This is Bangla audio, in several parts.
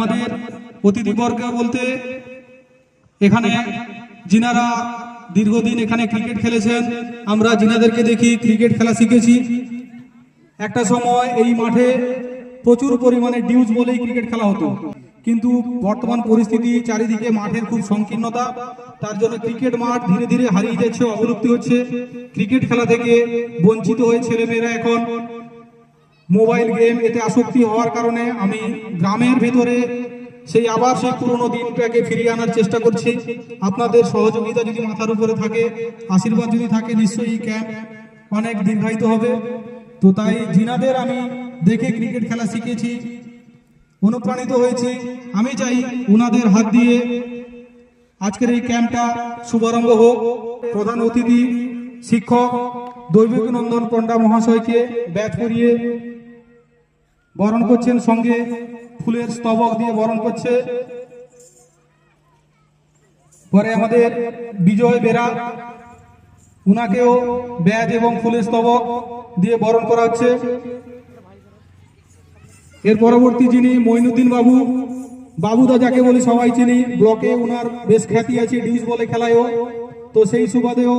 আমাদের অতিথিবর্গ বলতে, এখানে যিনারা দীর্ঘদিন এখানে ক্রিকেট খেলেছেন, আমরা যিনাদেরকে দেখি ক্রিকেট খেলা শিখেছি। একটা সময় এই মাঠে প্রচুর পরিমাণে ডিউজ বলেই ক্রিকেট খেলা হতো। কিন্তু বর্তমান পরিস্থিতি চারিদিকে মাঠের খুব সংকীর্ণতা, তার জন্য ক্রিকেট মাঠ ধীরে ধীরে হারিয়ে যাচ্ছে, অবলুপ্তি হচ্ছে। ক্রিকেট খেলা থেকে বঞ্চিত হয়ে ছেলেমেয়েরা এখন মোবাইল গেম এতে আসক্তি হওয়ার কারণে আমি গ্রামের ভিতরে সেই আবার সেই পুরনো দিনটাকে ফিরিয়ে আনার চেষ্টা করছি। আপনাদের সহযোগিতা যদি মাথার উপরে থাকে, আশীর্বাদ যদি থাকে, নিশ্চয়ই ক্যাম্প অনেক দীর্ঘায়িত হবে। তো তাই জিনাদের আমি দেখে ক্রিকেট খেলা শিখেছি, অনুপ্রাণিত হয়েছি। আমি চাই ওনাদের হাত দিয়ে আজকের এই ক্যাম্পটা শুভারম্ভ হোক। প্রধান অতিথি, শিক্ষক দৈবিকনন্দন পণ্ডা মহাশয়কে ব্যাট করিয়ে বরণ করছেন সঙ্গে ফুলের স্তবক দিয়ে বরণ করছে। পরে আমাদের বিজয় বেরা, উনাকেও ব্যাজ এবং ফুলের স্তবক দিয়ে বরণ করা হচ্ছে। এর পরবর্তী যিনি মইনুদ্দিন বাবু বাবুদা যাকে বলি সবাই চিনি, ব্লকে উনার বেশ খ্যাতি আছে ডিউজ বলে খেলায়ও তো সেই সুবাদেও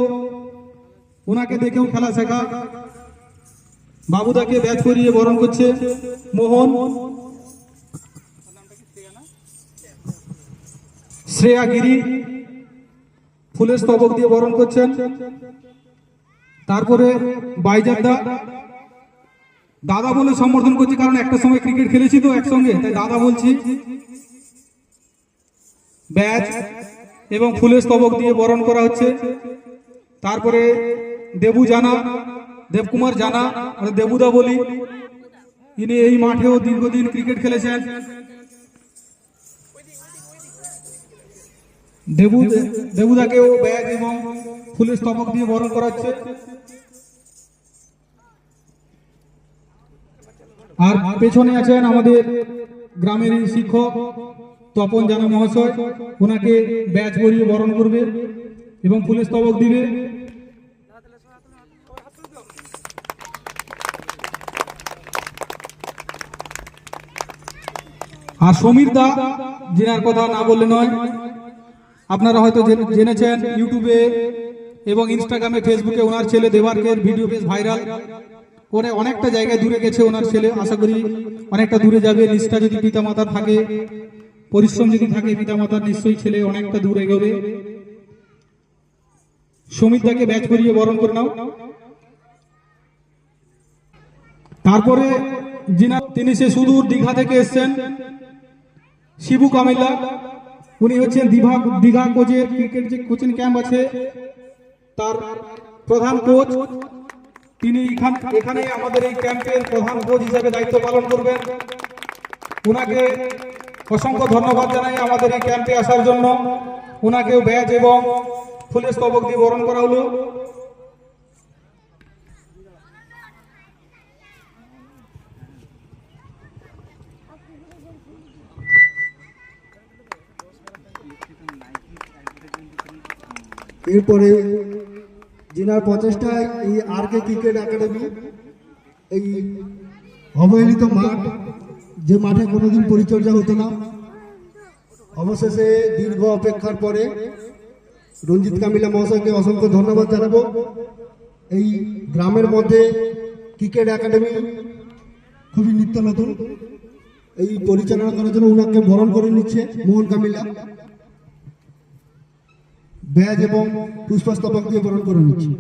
ওনাকে দেখেও খেলা শেখা। বাবুদাকে ব্যাচ করিয়ে বরণ করছে। মোহন। শ্রেয়া গিরি। ফুলের স্তবক দিয়ে বরণ করছেন। তারপরে বাইজাদা দাদা বলে সম্বোধন করছি, কারণ একটা সময় ক্রিকেট খেলেছি তো একসঙ্গে, তাই দাদা বলছি। ব্যাচ এবং ফুলের স্তবক দিয়ে বরণ করা হচ্ছে। তারপরে দেবু জানা, দেবকুমার জানা দেবুদা বলি। ইনি এই মাঠেও দীর্ঘদিন ক্রিকেট খেলেছেন। দেবু দেবুদাকেও ব্যাগ এবং ফুলের স্তবক দিয়ে বরণ করা হচ্ছে আর পেছনে আছেন আমাদের গ্রামের শিক্ষক তপন জানা মহাশয়। ওনাকে ব্যাচ পরিয়ে বরণ করবে এবং ফুলের স্তবক দিবে। আর সমীর দা জেনার কথা না বললে নয়, আপনারা হয়তো জেনেছেন, ইউটিউবে এবং ইনস্টাগ্রামে, ফেসবুকে ওনার ছেলে দেবার্কের ভিডিও বেশ ভাইরাল। করে অনেকটা জায়গায় দূরে গেছে ওনার ছেলে, আশা করি অনেকটা দূরে যাবে। নিষ্ঠা যদি পিতামাতার থাকে, পরিশ্রম যদি থাকে, পিতামাতার নিশ্চয়ই ছেলে অনেকটা দূরে এগোবে সমীর দাকে ব্যাচ করিয়ে বরণ করে নাও। তারপরে তিনি সে সুদূর দীঘা থেকে এসেছেন। শিবু কামিল্লা, উনি হচ্ছেন দীঘা দীঘা কোচের ক্রিকেট যে কোচিং ক্যাম্প আছে, তার প্রধান কোচ। তিনি এখান এখানে আমাদের এই ক্যাম্পের প্রধান কোচ হিসেবে দায়িত্ব পালন করবেন। ওনাকে অসংখ্য ধন্যবাদ জানাই আমাদের এই ক্যাম্পে আসার জন্য। ওনাকেও ব্যাচ এবং ফুলের স্তবক দিয়ে বরণ করা হলো। এরপরে জিনার প্রচেষ্টায় এই আর কে ক্রিকেট একাডেমি, এই অবহেলিত মাঠ, যে মাঠে কোনোদিন পরিচর্যা হতো না, অবশেষে দীর্ঘ অপেক্ষার পরে রঞ্জিত কামিলা মহাশয়কে অসংখ্য ধন্যবাদ জানাব। এই গ্রামের মধ্যে ক্রিকেট একাডেমি খুবই নিত্য নতুন। এই পরিচালনা করার জন্য উনাকে বরণ করে নিচ্ছে মোহন কামিলা। ব্যাজ এবং পুষ্পস্তবক দিয়ে বরণ করে নিচ্ছি।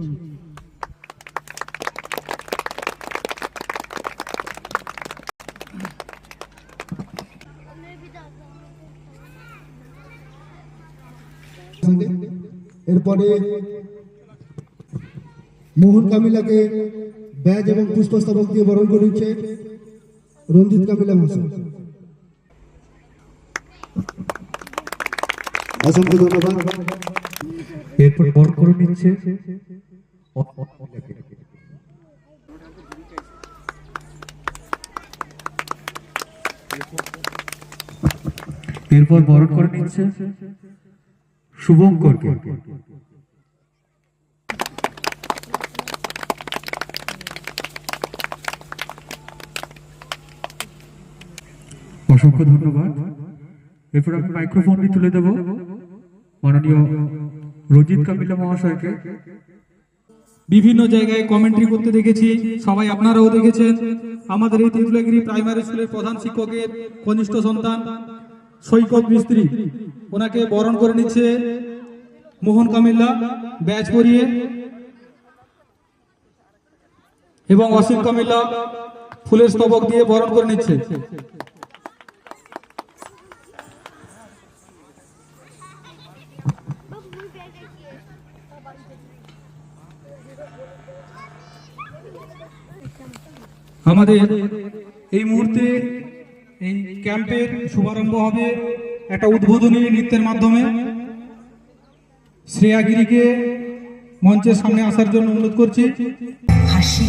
এরপরে মোহন কামিলাকে ব্যাজ এবং পুষ্পস্তবক দিয়ে বরণ করে নিচ্ছে রঞ্জিত কামিলা মহাশয়। অসংখ্য ধন্যবাদ। এরপর বর করে নিচ্ছে। এরপর বরণ করে নিচ্ছে শুভঙ্করকে। অসংখ্য ধন্যবাদ। এরপর আমি মাইক্রোফোনটি তুলে দেব। মাননীয় রঞ্জিত কামিলা মহাশয়কে। বিভিন্ন জায়গায় কমেন্ট্রি করতে দেখেছি, সবাই আপনারাও দেখেছেন। আমাদের এই তিতুলাগিরি প্রাইমারি স্কুলের প্রধান শিক্ষকের কনিষ্ঠ সন্তান সৈকত মিস্ত্রি। ওনাকে বরণ করে নিচ্ছে মোহন কামিল্লা, ব্যাচ পরিয়ে। এবং অসীম কামিল্লা ফুলের স্তবক দিয়ে বরণ করে নিচ্ছে। আমাদের এই মুহূর্তে এই ক্যাম্পের শুভারম্ভ হবে একটা উদ্বোধনী নৃত্যের মাধ্যমে। শ্রেয়াগিরিকে মঞ্চের সামনে আসার জন্য অনুরোধ করছি। হাসি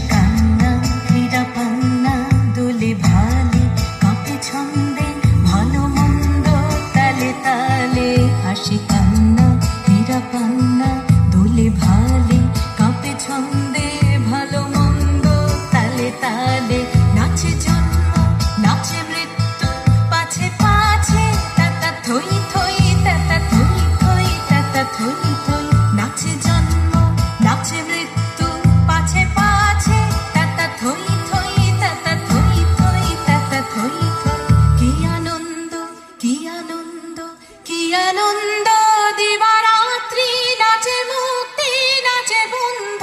আনন্দ দিবারাত্রি নাচে মুক্তি নাচে বন্ধ।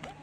Todd.